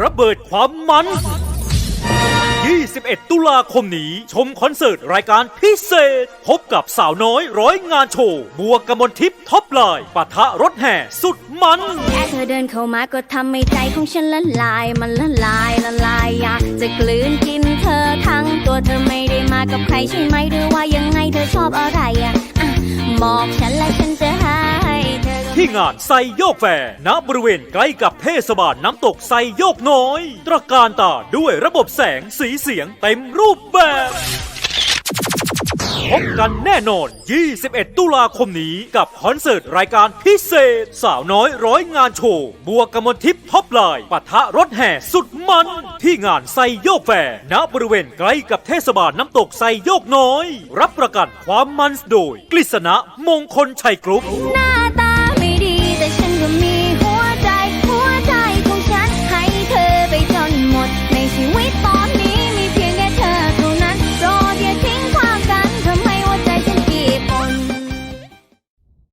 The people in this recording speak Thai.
ระเบิดความมัน 21 ตุลาคมนี้ ชมคอนเสิร์ตรายการพิเศษ พบกับสาวน้อยร้อยงานโชว์ บัวกมลทิพย์ท็อปไลน์ปะทะรถแห่สุดมัน แค่เธอเดินเข้ามาก็ทำให้ใจของฉันละลาย มันละลายละลายอยากจะกลืนกินเธอทั้งตัวเธอไม่ได้มากับใครใช่ไหมหรือว่ายังไงเธอชอบอะไรอะอะบอก ที่งานไซโยกแฟร์ณบริเวณใกล้กับเทศบาลน้ำตกไซโยกน้อย ตระการตาด้วยระบบแสงสีเสียงเต็มรูปแบบ พบกันแน่นอน 21 ตุลาคมนี้กับคอนเสิร์ตรายการพิเศษ สาวน้อยร้อยงานโชว์ บัวกมลทิพย์ท็อปไลน์ปะทะรถแห่สุดมัน ที่งานไซโยกแฟร์ณบริเวณใกล้กับเทศบาลน้ำตกไซโยกน้อย รับประกันความมันโดย กฤษณะมงคลชัยกรุ๊ป หน้า